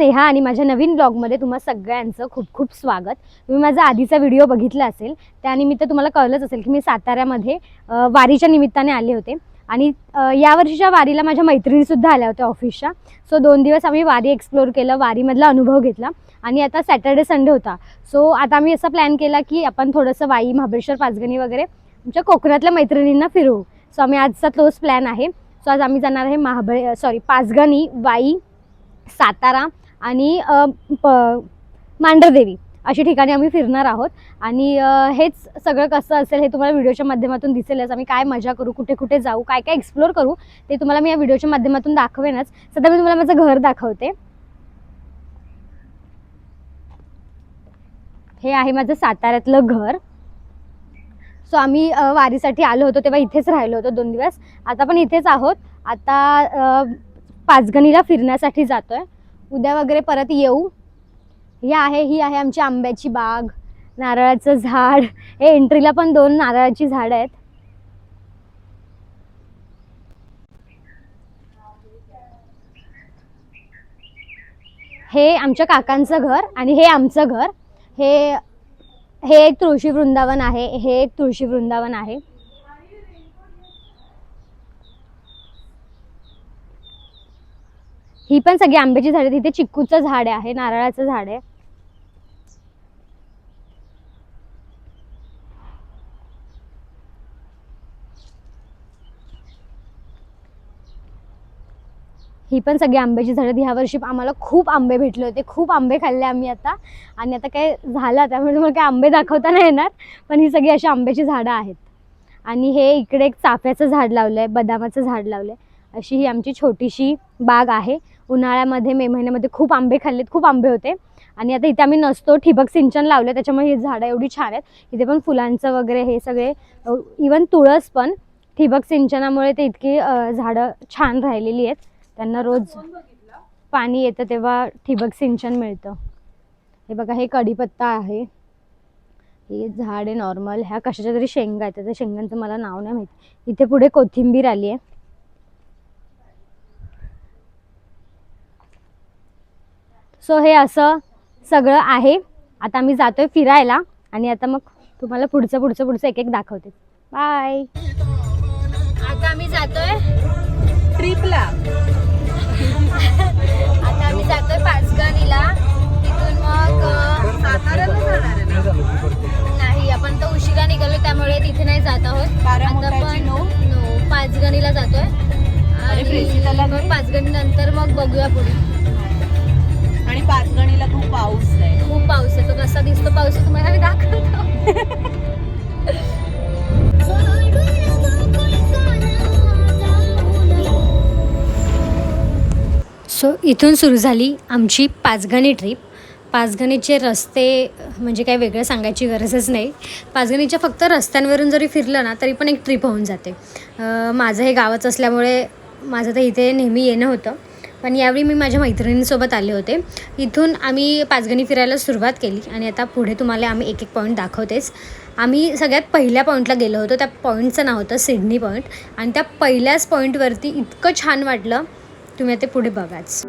स्नेहा आणि माझ्या नवीन ब्लॉगमध्ये तुम्हा सगळ्यांचं खूप खूप स्वागत. तुम्ही माझा आधीचा व्हिडिओ बघितला असेल त्यानिमित्त तुम्हाला कळलंच असेल की मी साताऱ्यामध्ये वारीच्या निमित्ताने आले होते. आणि यावर्षीच्या वारीला माझ्या मैत्रिणीसुद्धा आल्या होत्या ऑफिसच्या. सो दोन दिवस आम्ही वारी एक्सप्लोर केलं वारीमधला अनुभव घेतला. आणि आता सॅटर्डे संडे होता. सो आता आम्ही असा प्लॅन केला की आपण थोडंसं वाई महाबळेश्वर पाचगणी वगैरे आमच्या कोकणातल्या मैत्रिणींना फिरवू. सो आम्ही आजचा तोच प्लॅन आहे. सो आज आम्ही जाणार आहे महाबळे सॉरी पाचगणी वाई सातारा आणि प मांढरदेवी अशी ठिकाणी आम्ही फिरणार आहोत. आणि हेच सगळं कसं असेल हे तुम्हाला व्हिडिओच्या माध्यमातून दिसेलच. आम्ही काय मजा करू कुठे कुठे जाऊ काय काय एक्सप्लोर करू ते तुम्हाला मी या व्हिडिओच्या माध्यमातून दाखवेनच. सध्या मी तुम्हाला माझं घर दाखवते. हे आहे माझं साताऱ्यातलं घर. सो आम्ही वारीसाठी आलो होतो तेव्हा इथेच राहिलो होतो दोन दिवस. आता पण इथेच आहोत. आता पाचगणीला फिरण्यासाठी जातोय. उद्या वगैरे परत येऊ. ही आहे ही आहे आमची आंब्याची बाग नारळाचं झाड. हे एंट्रीला पण दोन नारळाची झाडं आहेत. हे आमच्या काकांचं घर आणि हे आमचं घर. हे हे एक तुळशी वृंदावन आहे हे एक तुळशी वृंदावन आहे. ही पण सगळी आंब्याची झाडे तिथे चिक्कूचं झाड आहे नारळाचं झाड आहे. ही पण सगळी आंब्याची झाडं ह्या वर्षी आम्हाला खूप आंबे भेटले होते. खूप आंबे खाल्ले आम्ही आता. आणि आता काय झालं त्यामुळे तुम्हाला काय आंबे दाखवता नाही येणार पण ही सगळी अशी आंब्याची झाडं आहेत. आणि हे इकडे एक चाफ्याचं झाड लावलं आहे बदामाचं झाड लावलं आहे अशी ही आमची छोटीशी बाग आहे. उन्हाळ्यामध्ये मे महिन्यामध्ये खूप आंबे खाल्लेत खूप आंबे होते. आणि आता इथे आम्ही नसतो ठिबक सिंचन लावलं त्याच्यामुळे ही झाडं एवढी छान आहेत. इथे पण फुलांचं वगैरे हे सगळे इवन तुळस पण ठिबक सिंचनामुळे ते इतकी झाडं छान राहिलेली आहेत. त्यांना रोज पाणी येतं तेव्हा ठिबक सिंचन मिळतं. हे बघा हे कढीपत्ता आहे. हे झाड आहे नॉर्मल ह्या कशाच्या तरी शेंगा आहेत त्या शेंगांचं मला नाव नाही माहिती. इथे पुढे कोथिंबीर आली आहे. सो हे असं सगळं आहे. आता आम्ही जातोय फिरायला आणि आता मग तुम्हाला पुढचं पुढचं पुढचं एक एक दाखवते. बाय आता आम्ही जातोय ट्रिपला आता आम्ही जातोय पाचगणीला. तिथून मग नाही आपण तर उशिरा निघालो त्यामुळे तिथे नाही जात आहोत. आता पण नो. नो पाचगणीला जातोय. आणि मग? पाचगणी नंतर मग बघूया पुढे. आणि पाचगणीला खूप पाऊस आहे. खूप पाऊस आहे. तो कसा दिसतो पाऊस तुम्हाला? मी दाखवतो. सो इथून सुरू झाली आमची पाचगणी ट्रिप पाचगणीचे रस्ते म्हणजे काही वेगळं सांगायची गरजच नाही. पाचगणीच्या फक्त रस्त्यांवरून जरी फिरलं ना तरी पण एक ट्रिप होऊन जाते. अं, माझं हे गावच असल्यामुळे माझं तर इथे नेहमी येणं होतं. पण यावेळी मी माझ्या मैत्रिणींसोबत आले होते. इथून आम्ही पाचगणी फिरायला सुरुवात केली आणि आता पुढे तुम्हाला आम्ही एक एक पॉईंट दाखवतेच. आम्ही सगळ्यात पहिल्या पॉईंटला गेलो होतो. त्या पॉईंटचं नाव होतं सिडनी पॉईंट आणि त्या पहिल्याच पॉईंटवरती इतकं छान वाटलं. तुम्ही आता पुढे बघाच.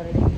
ಬರ್ಡೇ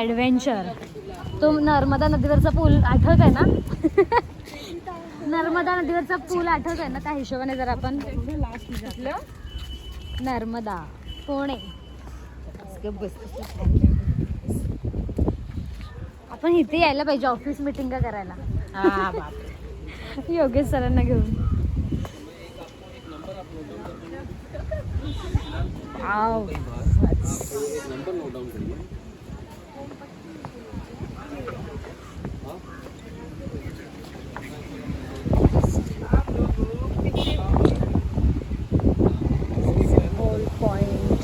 ॲडव्हेंचर तो नर्मदा नदीवरचा पूल आठवत आहे ना? नर्मदा नदीवरचा पूल आठवत आहे ना त्या हिशोबाने जर आपण? नर्मदा पुणे. आपण इथे यायला पाहिजे ऑफिस मिटिंग करायला? हा बाप योगेश सरांना घेऊन. आव पॉइंट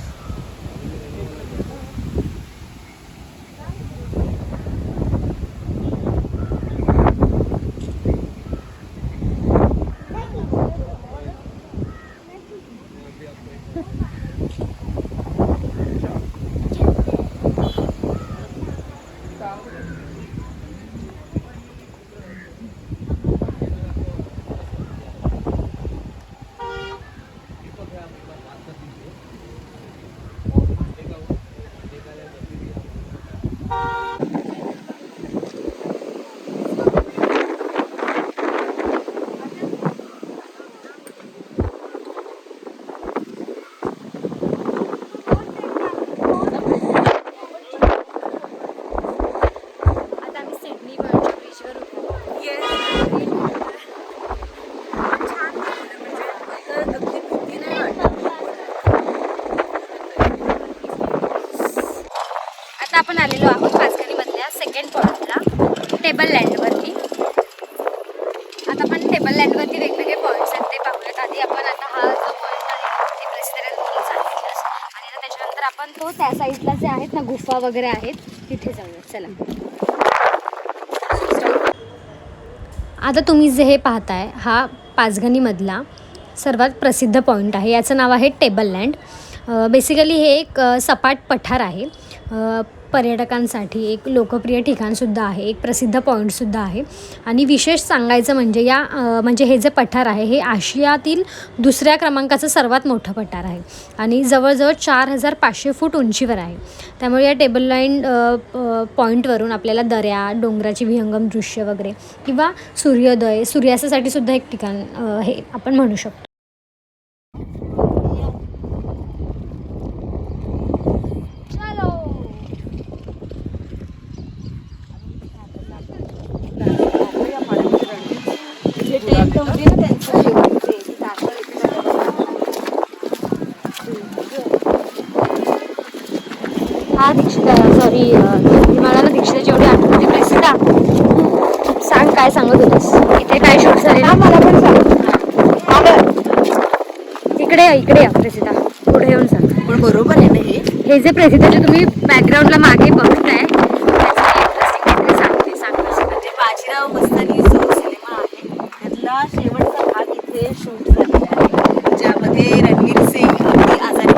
आता आम्ही सिडनी पॉईंटच्या ब्रिजवर उतरलो आता आपण आलेलो आहोत पाचगणीमधल्या सेकंड पॉईंटला टेबल लँडवरती आता आपण टेबल लँडवरती वेगवेगळे पॉईंट्स आहेत ते पाहूयात. आधी आपण आता हा जो पॉईंट आहे ते प्रेसिडेंट म्हणून सांगितलंच आणि आता त्याच्यानंतर आपण तो त्या साईडला जे आहेत ना गुफा वगैरे आहेत तिथे जाऊयात. चला. आता तुम्ही जे हे पाहताय हा पाचगणीमधला सर्वात प्रसिद्ध पॉईंट आहे. याचं नाव आहे टेबल लँड बेसिकली हे एक सपाट पठार आहे. पर्यटकांसाठी एक लोकप्रिय ठिकाणसुद्धा आहे एक प्रसिद्ध पॉईंटसुद्धा आहे. आणि विशेष सांगायचं म्हणजे या म्हणजे हे जे पठार आहे हे आशियातील दुसऱ्या क्रमांकाचं सर्वात मोठं पठार आहे. आणि जवळजवळ चार हजार पाचशे फूट उंचीवर आहे. त्यामुळे या टेबल लाईन पॉईंटवरून आपल्याला दऱ्या डोंगराची विहंगम दृश्य वगैरे किंवा सूर्योदय सूर्यास्तासाठी सुद्धा एक ठिकाण हे आपण म्हणू शकतो चलो जे टेंट होती ना त्यांचं जेवण ते ती दाखल इथे हा दीक्षिता सॉरी हिमालयाला दीक्षिताची एवढी आठवण होती प्रसिद्धा सांग काय सांगत होतीस इथे काय शूट झालेलं मला पण सांग इकडे या इकडे या प्रसिद्धा. पुढे येऊन सांग पण बरोबर आहे ना हे? हे जे प्रसिद्धाचे तुम्ही बॅकग्राऊंडला मागे बघताय बाजीराव मस्तानी जो सिनेमा आहे त्यातला शेवटचा भाग इथे शूट झालेला आहे. ज्यामध्ये रणवीर सिंग अगदी आजारी.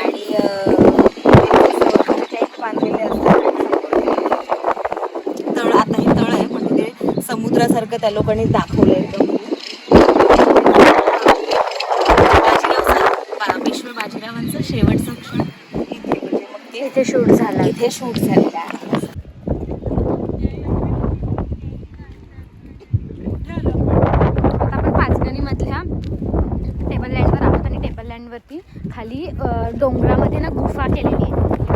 आणि बांधलेले असतात. तळ आता हे तळ आहे पण तिथे समुद्रासारखं त्या लोकांनी दाखवलंय. एकदम बाजीराव बा- पेशवे बाजीरावांचं शेवटचं क्षण इथे म्हणजे मग ते इथे शूट झाला. इथे शूट झालेलं आहे. आता आपण पाचगणीमधल्या टेबल लँडवर आहोत आणि टेबल लँडवरती खाली डोंगरामध्ये ना गुफा केलेली आहे.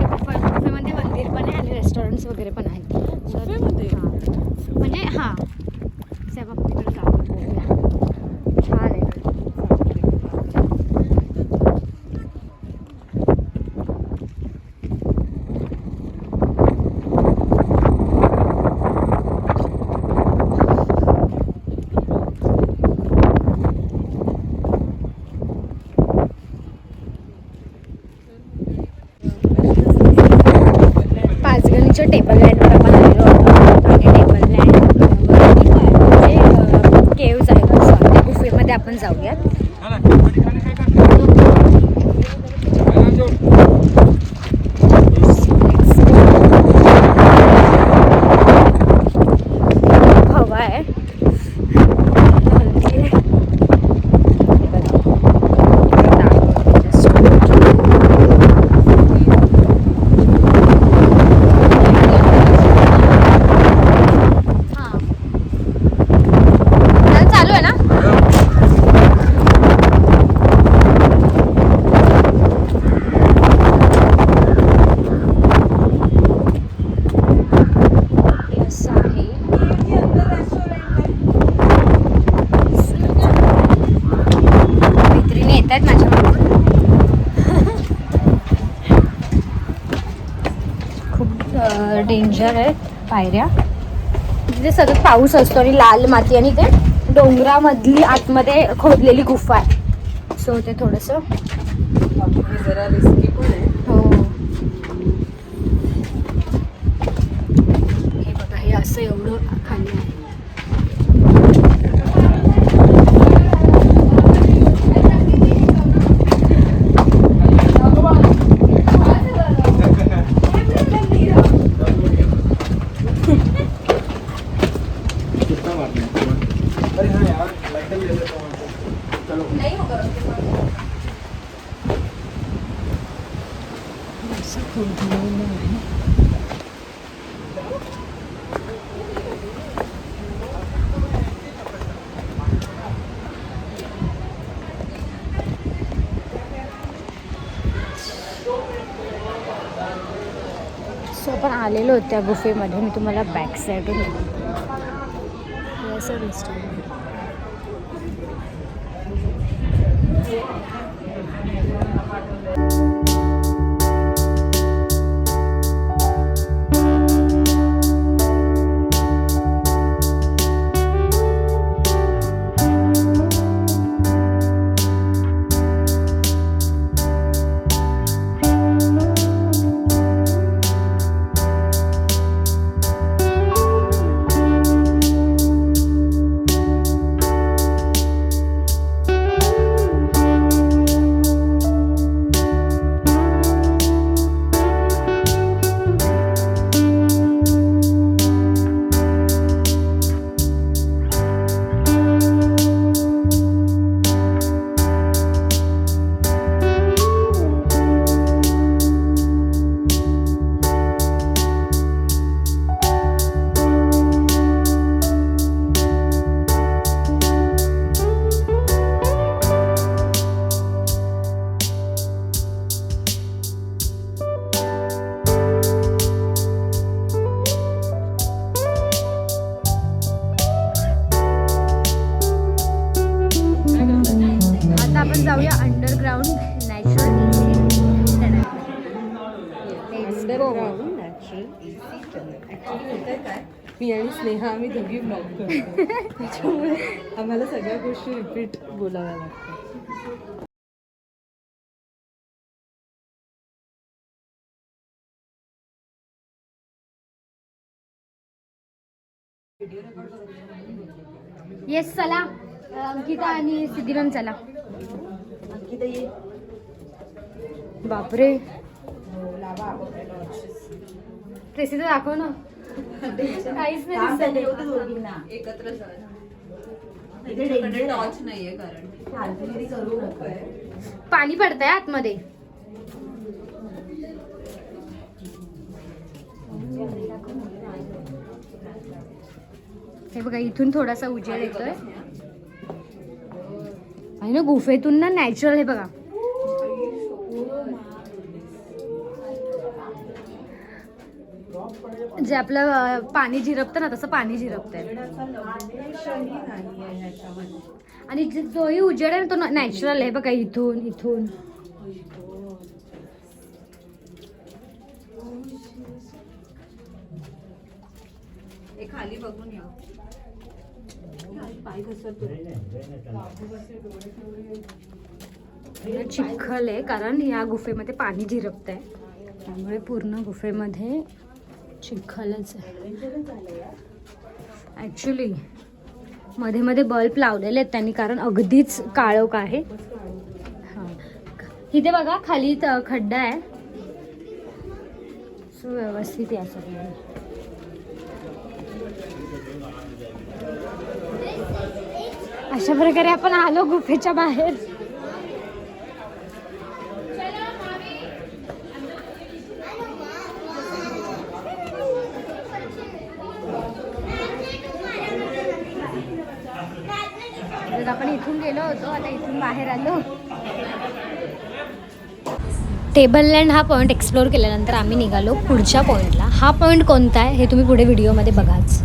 गुफा गुफेमध्ये मंदिर पण आहे आणि रेस्टॉरंट्स वगैरे पण आहेत तर- गुफेमध्ये? हां. म्हणजे हां सेवा तिकडे जाऊ बघूया. छान आहे जस्ट टेबल लँडवर आपण आलेलो आहोत आणि टेबल लँड केव्ज आहेत असं त्या गुफेमध्ये आपण जाऊयात हवा आहे हलकी आहे. हां. नळ चालू आहे ना हे असं आहे मैत्रिणी येत आहेत माझ्या खूप डेंजर आहे पायऱ्या. तिथे सतत पाऊस असतो आणि लाल माती आणि ते डोंगरामधली आतमध्ये खोदलेली गुफा आहे. सो ते थोडंसं हे जरा रिस्की पण आहे हो हे बघा हे असं एवढं खाली आहे असं खोदलेलं आहे सो आपण त्या गुफेमध्ये मी तुम्हाला बॅक साईडून हे असं स्नेहा आम्ही दोघी ब्लॉग करतो त्याच्यामुळे आम्हाला सगळ्या गोष्टी रिपीट बोलाव्या लागतात. येस चला. अंकिता आणि सिद्धिमॅम चला. अंकिता ये. बापरे. ट्रेसी तर दाखव ना. काहीच नाही दिसत. एकत्र टॉर्च नाहीये कारण. करू नको पाणी पडतंय आतमध्ये. हे बघा इथून थोडासा उजेड येतोय. आणि ना गुफेतून ना नॅचरल हे बघा. जे आपलं पाणी झिरपतं ना तसं पाणी झिरपतंय आणि जे- जोही उजेड आहे ना तो नॅचरल आहे बघा इथून इथून. खाली बघून या. चिखल आहे कारण या गुफेमध्ये पाणी झिरपत आहे त्यामुळे पूर्ण गुफेमध्ये चिखलच आहे. ॲक्च्युली मध्ये मध्ये बल्ब लावलेले आहेत त्यांनी कारण अगदीच काळोख आहे. हां. इथे बघा खाली खड्डा आहे. सुव्यवस्थित आहे सगळं अशा प्रकारे आपण आलो गुफेच्या बाहेर तर आपण इथून गेलो होतो. आता इथून बाहेर आलो. टेबल लँड हा पॉईंट एक्सप्लोर केल्यानंतर आम्ही निघालो पुढच्या पॉईंटला हा पॉईंट कोणता आहे हे तुम्ही पुढे व्हिडिओमध्ये बघाच.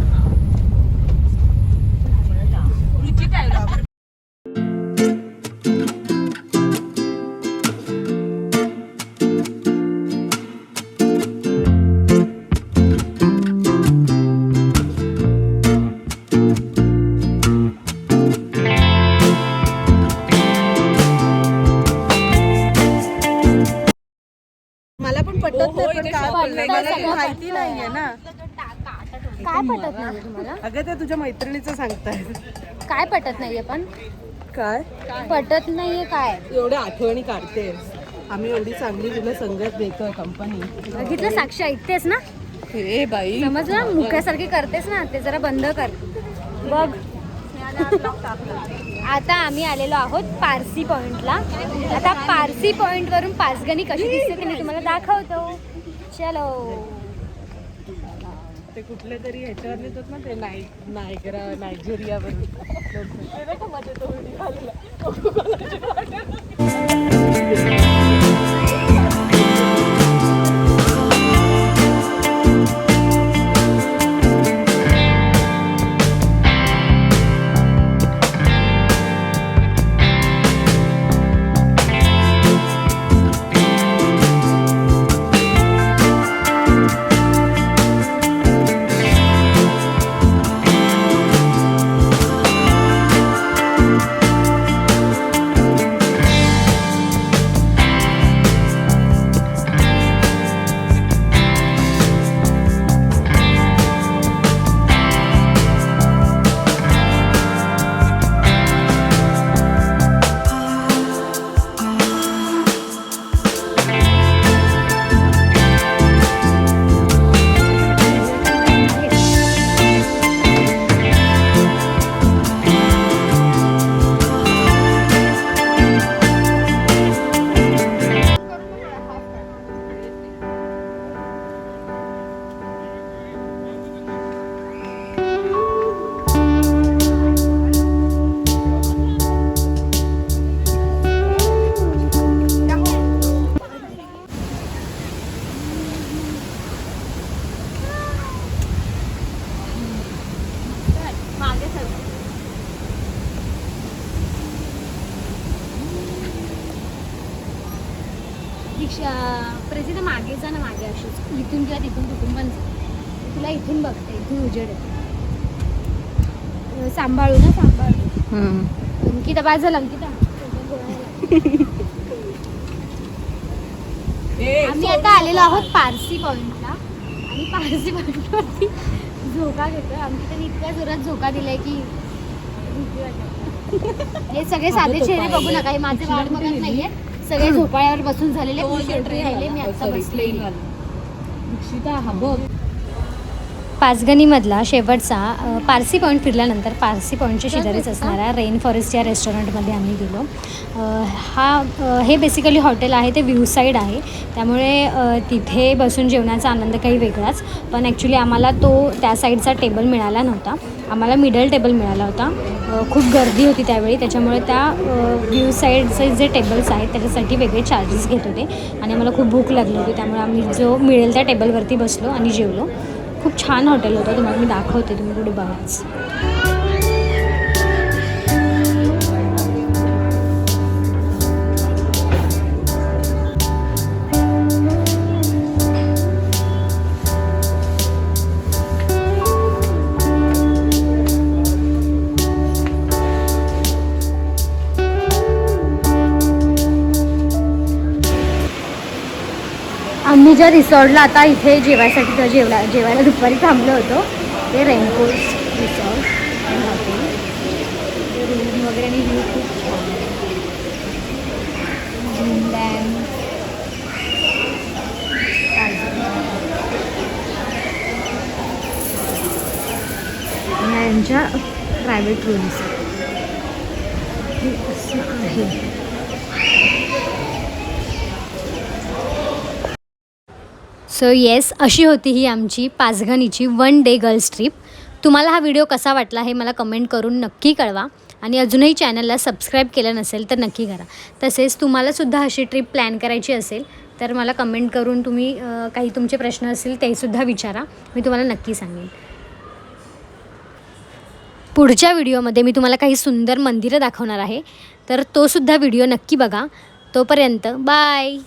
तुझ्या मैत्रिणीचं सांगताय. काय पटत नाहीये पण? काय? पटत नाहीये काय? एवढ्या आठवणी काढते. आम्ही एवढी चांगली तुला संगत देतोय कंपनी बघितलं साक्षी ऐकतेस ना? हे बाई. समजलं? मुख्यासारखी करतेस ना? ते जरा बंद कर. बघ. आता आम्ही आलेलो आहोत पारसी पॉइंटला. आता पारसी पॉइंट वरून पाचगणी कशी दिसते ते मी तुम्हाला दाखवतो. चलो. ते कुठले तरी ह्याच्यावर येतात ना ते नाय नायगरा नायजेरिया आलेला. बाद झाला अंकिता. आम्ही आता आलेलो आहोत पारसी पॉइंटला. आणि पारसी पॉइंटवरती झोका घेतोय. अंकिताने इतक्या जोरात झोका दिलाय की भीती वाटते. हे सगळे साधे चेहरे बघू नका. हे माझे वाट बघत नाहीये सगळे झोपाळ्यावर बसून झालेले. राहिले मी आता बसले. दीक्षिता हा बघ. पाचगणीमधला शेवटचा पारसी पॉईंट फिरल्यानंतर पारसी पॉईंटच्या शेजारीच असणाऱ्या रेन फॉरेस्ट या रेस्टॉरंटमध्ये आम्ही गेलो. हा हे बेसिकली हॉटेल आहे ते व्ह्यू साईड आहे. त्यामुळे तिथे बसून जेवणाचा आनंद काही वेगळाच. पण ॲक्च्युली आम्हाला तो त्या साईडचा टेबल मिळाला नव्हता. आम्हाला मिडल टेबल मिळाला होता. खूप गर्दी होती त्यावेळी. त्याच्यामुळे त्या व्ह्यू साईडचे जे टेबल्स आहेत त्याच्यासाठी वेगळे चार्जेस घेत होते. आणि आम्हाला खूप भूक लागली होती. त्यामुळे आम्ही जो मिळेल त्या टेबलवरती बसलो आणि जेवलो. खूप छान हॉटेल होतं तुम्हाला मी दाखवते तुम्ही कुठे बघाच आम्ही ज्या रिसॉर्टला आता इथे जेवायसाठी तर जेवला जेवायला दुपारी थांबलो होतो. ते रेनकोट रिसॉर्ट. रूम वगैरे आणि व्ह्यू खूप छान यांच्या प्रायव्हेट रूम्स हे असं आहे. सो येस अशी होती ही आमची पाचगणीची वन डे गर्ल्स ट्रिप तुम्हाला हा व्हिडिओ कसा वाटला हे मला कमेंट करून नक्की कळवा. आणि अजूनही चॅनलला सबस्क्राईब केलं नसेल तर नक्की करा. तसेच तुम्हालासुद्धा अशी ट्रिप प्लॅन करायची असेल तर मला कमेंट करून तुम्ही काही तुमचे प्रश्न असतील तेसुद्धा विचारा. मी तुम्हाला नक्की सांगेन. पुढच्या व्हिडिओमध्ये मी तुम्हाला काही सुंदर मंदिरं दाखवणार आहे. तर तोसुद्धा व्हिडिओ नक्की बघा. तोपर्यंत बाय